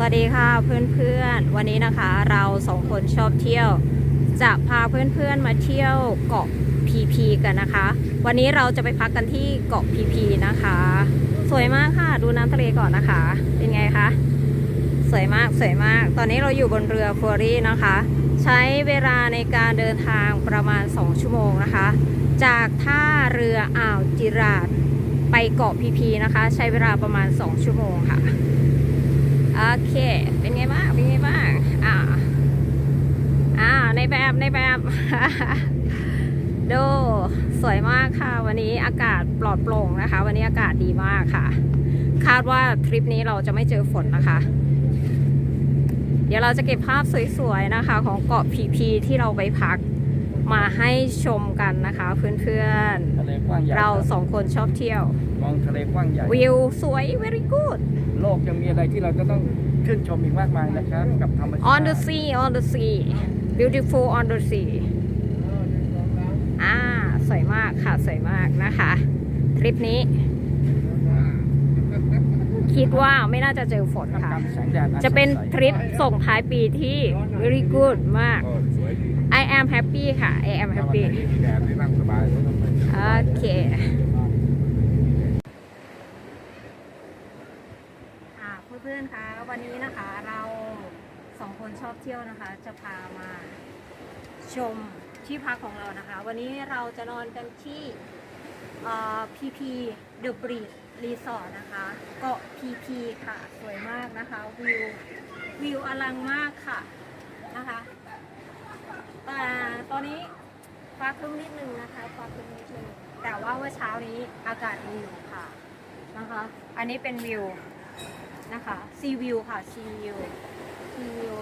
สวัสดีค่ะเพื่อนๆ วันนี้นะคะเราสองคนชอบเที่ยว จะพาเพื่อนๆมาเที่ยวเกาะพีพีกันนะคะ วันนี้เราจะไปพักกันที่เกาะพีพีนะคะ สวยมากค่ะดูน้ำทะเลก่อนนะคะ เป็นไงคะสวยมากสวยมาก ตอนนี้เราอยู่บนเรือฟอร์รี่นะคะ ใช้เวลาในการเดินทางประมาณ 2 ชั่วโมงนะคะ จากท่าเรืออ่าวจิราดไปเกาะพีพีนะคะ ใช้เวลาประมาณ 2 ชั่วโมงค่ะ โอเค เป็นไงบ้าง เป็นไงบ้าง อ่า อ่า ในแบบ ในแบบ ดูสวยมากค่ะ วันนี้อากาศปลอดโปร่งนะคะ วันนี้อากาศดีมากค่ะ คาดว่าทริปนี้เราจะไม่เจอฝนนะคะ เดี๋ยวเราจะเก็บภาพสวยๆนะคะ ของเกาะพีพีที่เราไปพัก มาให้ชมกันนะคะเพื่อนทะเลกว้างใหญ่ๆ เราคบสองคนชอบเที่ยว มองทะเลกว้างใหญ่ วิวสวย very good โลกยังมีอะไรที่เราจะต้องชื่นชมอีกมากมายนะครับ กับธรรมชาติ on the sea on the sea beautiful on the sea อ่า สวยมากค่ะ สวยมากนะคะ ทริปนี้ คิดว่าไม่น่าจะเจอฝนค่ะกับแสงแดดอัจะเป็นสดใส ทริปส่งท้ายปีที่ very good มาก I am happy ค่ะ I am happy แดดนี่นั่งสบายโอเคค่ะเพื่อนๆคะวันนี้นะคะเราสองคนชอบเที่ยวนะคะ จะพามาชมที่พักของเรานะคะ วันนี้เราจะนอนกันที่พีพีเดอะบรีดรีสอร์ทนะคะเกาะพีพีค่ะ สวยมากนะคะ วิววิวอลังมากค่ะนะคะ แต่ตอนนี้ฟ้าครึ้มนิดนึงนะคะฟ้าครึ้มนิดนึงแต่ว่าเมื่อเช้านี้อากาศดีอยู่ค่ะนะคะ อันนี้เป็นวิวนะคะซีวิวค่ะซีวิวซีวิว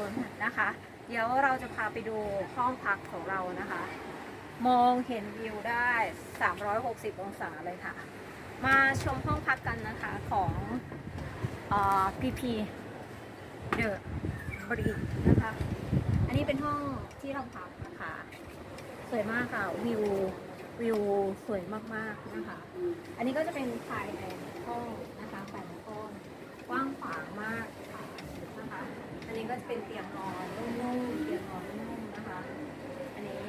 นะคะ เดี๋ยวเราจะพาไปดูห้องพักของเรานะคะ มองเห็นวิวได้ 360 องศาเลยค่ะ มาชมห้องพักกันนะคะของพีพีเดอะบรีนะคะ นนี้เป็นห้องที่เราพักนะคะ สวยมากค่ะ วิววิวสวยมากๆนะคะ อันนี้ก็จะเป็นภายในห้องนะคะภายในห้องกว้างขวางมากค่ะนะคะ อันนี้ก็จะเป็นเตียงนอนนุ่มๆเตียงนอนนุ่มๆนะคะ อันนี้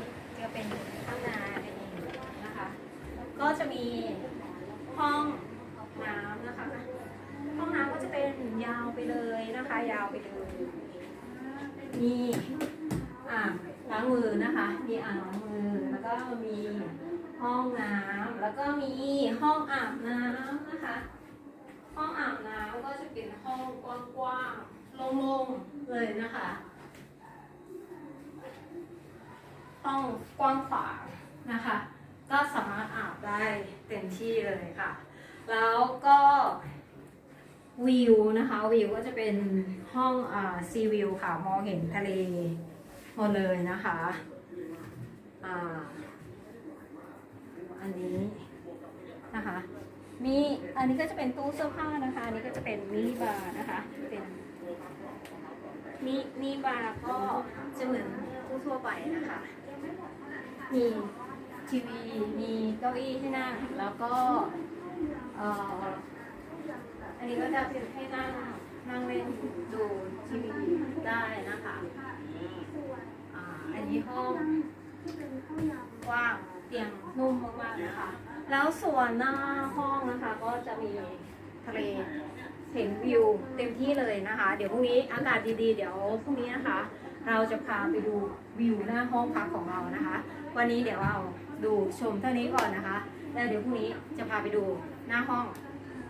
จะเป็นห้องน้ำเองนะคะ ก็จะมีห้องน้ำนะคะ ห้องน้ำก็จะเป็นยาวไปเลยนะคะ ยาวไปเลยมีอ่ ล้างมือนะคะ มีอ่างล้างมือ แล้วก็มีห้องน้ำแล้วก็มีห้องอาบน้ำนะคะ ห้องอาบน้ำก็จะเป็นห้องกว้างๆโล่งๆเลยนะคะ ห้องกว้างขวางนะคะ ก็สามารถอาบได้เต็มที่เลยค่ะ แล้วก็วิวนะคะวิวก็จะเป็นห้องอ่าซีวิวค่ะ มองเห็นทะเล หมดเลยนะคะอ่าอันนี้นะคะมีอันนี้ก็จะเป็นตู้เสื้อผ้านะคะ อันนี้ก็จะเป็นมินิบาร์นะคะ เป็นมินิบาร์ก็จะเหมือนตู้ทั่วไปนะคะ มีทีวี มีเก้าอี้ให้นั่ง แล้วก็อ่ออันนี้ก็จะเป็นให้นั่งนั่งเล่นดูทีวีได้นะคะอ่าอันนี้ห้องกว้าง เตียงนุ่มมากๆนะคะ แล้วส่วนหน้าห้องนะคะ ก็จะมีทะเลเห็นวิวเต็มที่เลยนะคะ เดี๋ยวพรุ่งนี้อากาศดีๆ เดี๋ยวพรุ่งนี้นะคะ เราจะพาไปดูวิวหน้าห้องพักของเรานะคะ วันนี้เดี๋ยวเราดูชมเท่านี้ก่อนนะคะ แล้วเดี๋ยวพรุ่งนี้จะพาไปดูหน้าห้อง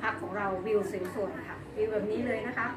พักของเราวิวสวยๆค่ะวิวแบบนี้เลยนะคะ